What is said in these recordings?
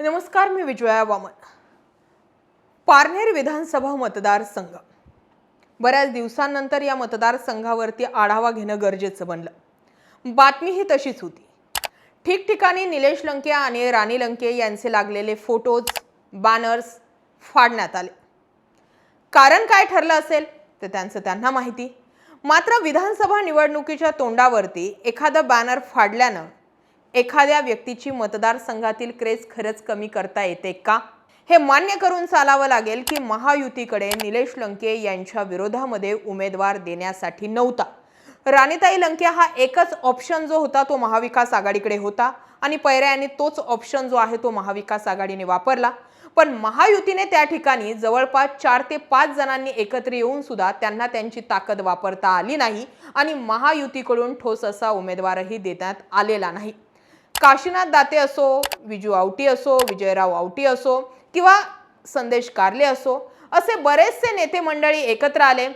नमस्कार मी विजया वामन. पारनेर विधानसभा मतदारसंघ. बऱ्याच दिवसांनंतर या मतदारसंघावरती आढावा घेणं गरजेचं बनलं. बातमी ही तशीच होती. ठिकठिकाणी निलेश लंके आणि राणी लंके यांचे लागलेले फोटोज बॅनर्स फाडण्यात आले. कारण काय ठरलं असेल ते त्यांचं त्यांना माहिती. मात्र विधानसभा निवडणुकीच्या तोंडावरती एखादं बॅनर फाडल्यानं एखाद्या व्यक्तीची मतदारसंघातील क्रेज खरंच कमी करता येते का? हे मान्य करून चालावं लागेल की महायुतीकडे निलेश लंके यांच्या विरोधामध्ये उमेदवार देण्यासाठी नव्हता. राणीताई लंके हा एकच ऑप्शन जो होता तो महाविकास आघाडीकडे होता आणि पैऱ्याने तोच ऑप्शन जो आहे तो महाविकास आघाडीने वापरला. पण महायुतीने त्या ठिकाणी जवळपास चार ते पाच जणांनी एकत्र येऊन सुद्धा त्यांना त्यांची ताकद वापरता आली नाही आणि महायुतीकडून ठोस असा उमेदवारही देण्यात आलेला नाही. काशीनाथ दाते असो विजू आवटी असो विजयराव आवटी असो किंवा संदेश कारले असो असे बरेचसे नेते मंडळी एकत्र आले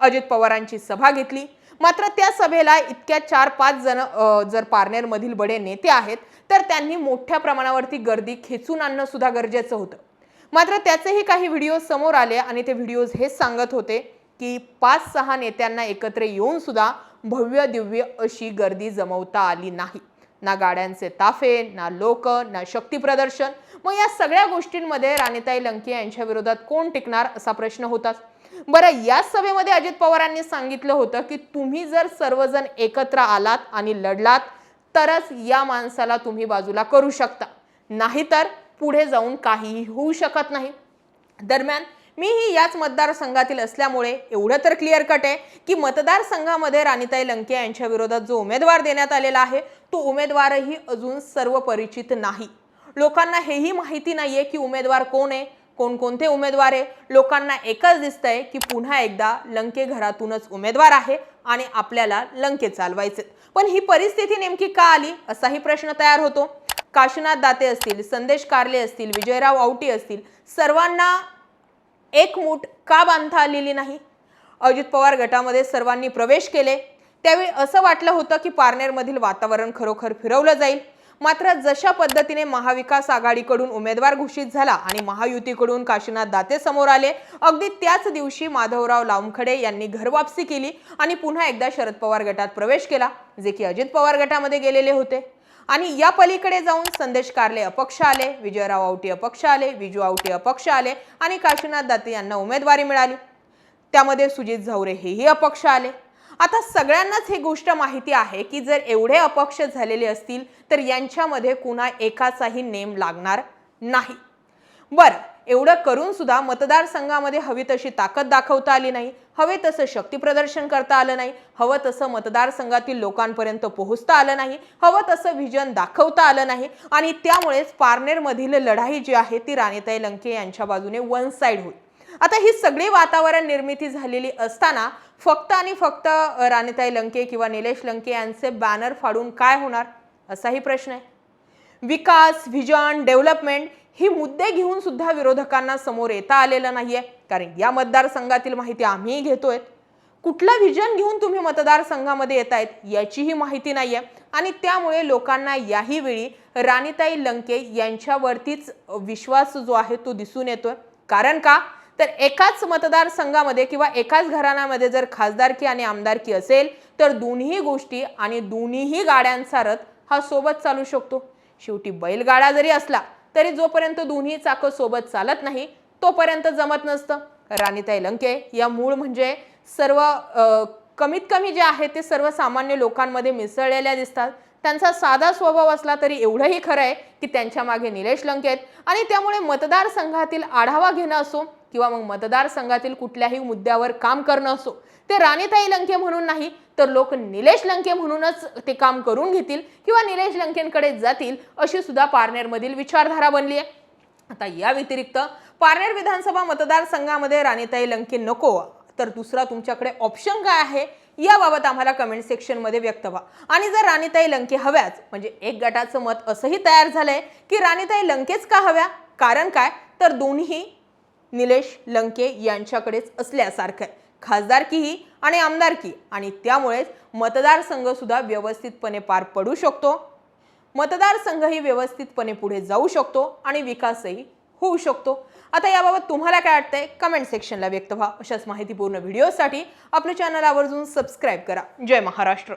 अजित पवारांची सभा घेतली. मात्र त्या सभेला इतक्या चार पाच जण जर पारनेरमधील बडे नेते आहेत तर त्यांनी मोठ्या प्रमाणावरती गर्दी खेचून आणणं सुद्धा गरजेचं होतं. मात्र त्याचेही काही व्हिडिओ समोर आले आणि ते व्हिडिओज हेच सांगत होते की पाच सहा नेत्यांना एकत्र येऊन सुद्धा भव्य दिव्य अशी गर्दी जमवता आली नाही. ना गाड्यांचे ताफे ना लोक ना शक्तीप्रदर्शन मग या सगळ्या गोष्टींमध्ये राणीताई लंके यांच्या विरोधात कोण टिकणार असा प्रश्न होताच. बरं या सभेमध्ये अजित पवारांनी सांगितलं होतं की तुम्ही जर सर्वजण एकत्र आलात आणि लढलात तरच या माणसाला तुम्ही बाजूला करू शकता. नाहीतर पुढे जाऊन काहीही होऊ शकत नाही. दरम्यान मीही याच मतदारसंघातील असल्यामुळे एवढं तर क्लिअर कट आहे की मतदारसंघामध्ये राणीताई लंके यांच्या विरोधात जो उमेदवार देण्यात आलेला आहे तो उमेदवारही अजून सर्व परिचित नाही. लोकांना हेही माहिती नाही आहे की उमेदवार कोण आहे कोणकोणते उमेदवार आहे. लोकांना एकच दिसतंय की पुन्हा एकदा लंके घरातूनच उमेदवार आहे आणि आपल्याला लंके चालवायचे पण ही परिस्थिती नेमकी का आली असाही प्रश्न तयार होतो. काशीनाथ दाते असतील संदेश कारले असतील विजयराव आवटी असतील सर्वांना एक मूठ का बांधता आलेली नाही? अजित पवार गटामध्ये सर्वांनी प्रवेश केले. त्यावेळी असं वाटलं होतं की पारनेरमधील वातावरण खरोखर फिरवलं जाईल. मात्र जशा पद्धतीने महाविकास आघाडीकडून उमेदवार घोषित झाला आणि महायुतीकडून काशीनाथ दाते समोर आले अगदी त्याच दिवशी माधवराव लामखडे यांनी घरवापसी केली आणि पुन्हा एकदा शरद पवार गटात प्रवेश केला जे की अजित पवार गटामध्ये गेलेले होते. आणि या पलीकडे जाऊन संदेश कारले अपक्ष आले विजयराव आवटी अपक्ष आले विजू आवटी अपक्ष आले आणि काशीनाथ दाते यांना उमेदवारी मिळाली. त्यामध्ये सुजित झवरे हेही अपक्ष आले. आता सगळ्यांनाच ही गोष्ट माहिती आहे की जर एवढे अपक्ष झालेले असतील तर यांच्यामध्ये कुणा एकाचाही नेम लागणार नाही. बरं एवढं करून सुद्धा मतदारसंघामध्ये हवी तशी ताकद दाखवता आली नाही हवे तसं शक्तीप्रदर्शन करता आलं नाही हवं तसं मतदारसंघातील लोकांपर्यंत पोहोचता आलं नाही हवं तसं व्हिजन दाखवता आलं नाही आणि त्यामुळेच पारनेरमधील लढाई जी आहे ती राणेताई लंके यांच्या बाजूने वन साईड होईल. आता ही सगळी वातावरण निर्मिती झालेली असताना फक्त आणि फक्त राणेताई लंके किंवा निलेश लंके यांचे बॅनर फाडून काय होणार असाही प्रश्न आहे. विकास व्हिजन डेव्हलपमेंट ही मुद्दे घेऊन सुद्धा विरोधकांना समोर येता आलेलं नाहीये. कारण या मतदारसंघातील माहिती आम्हीही घेतोय. कुठलं व्हिजन घेऊन तुम्ही मतदारसंघामध्ये येत आहेत याचीही माहिती नाहीये. आणि त्यामुळे लोकांना याही वेळी राणीताई लंके यांच्यावरतीच विश्वास जो आहे तो दिसून येतोय. कारण का? तर एकाच मतदारसंघामध्ये किंवा एकाच घराण्यामध्ये जर खासदारकी आणि आमदारकी असेल तर दोन्ही गोष्टी आणि दोन्हीही गाड्यांचा रथ हा सोबत चालू शकतो. शेवटी बैलगाडा जरी असला तरी जोपर्यंत दोन्ही चाकं सोबत चालत नाही तोपर्यंत जमत नसतं. राणीताई लंके या मूळ म्हणजे सर्व कमीत कमी जे आहे ते सर्वसामान्य लोकांमध्ये मिसळलेल्या दिसतात. त्यांचा साधा स्वभाव असला तरी एवढंही खरं आहे की त्यांच्या मागे निलेश लंके आहेत आणि त्यामुळे मतदारसंघातील आढावा घेणं असो किंवा मग मतदारसंघातील कुठल्याही मुद्द्यावर काम करणं असो ते राणीताई लंके म्हणून नाही तर लोक निलेश लंके म्हणूनच ते काम करून घेतील किंवा निलेश लंकेंकडे जातील अशी सुद्धा पारनेरमधील विचारधारा बनली आहे. आता या व्यतिरिक्त पारनेर विधानसभा मतदारसंघामध्ये राणीताई लंके नको तर दुसरा तुमच्याकडे ऑप्शन काय आहे याबाबत आम्हाला कमेंट सेक्शनमध्ये व्यक्त व्हा. आणि जर राणीताई लंके हव्याच म्हणजे एक गटाचं मत असंही तयार झालंय की राणीताई लंकेच का हव्या? कारण काय? तर दोन्ही निलेश लंके यांच्याकडेच असल्यासारखं आहे. खासदारकीही आणि आमदारकी आणि त्यामुळेच मतदारसंघसुद्धा व्यवस्थितपणे पार पडू शकतो. मतदारसंघही व्यवस्थितपणे पुढे जाऊ शकतो आणि विकासही होऊ शकतो. आता याबाबत तुम्हाला काय वाटतंय? कमेंट सेक्शनला व्यक्त व्हा. अशाच माहितीपूर्ण व्हिडिओसाठी आपल्या चॅनल आवर्जून सबस्क्राईब करा. जय महाराष्ट्र.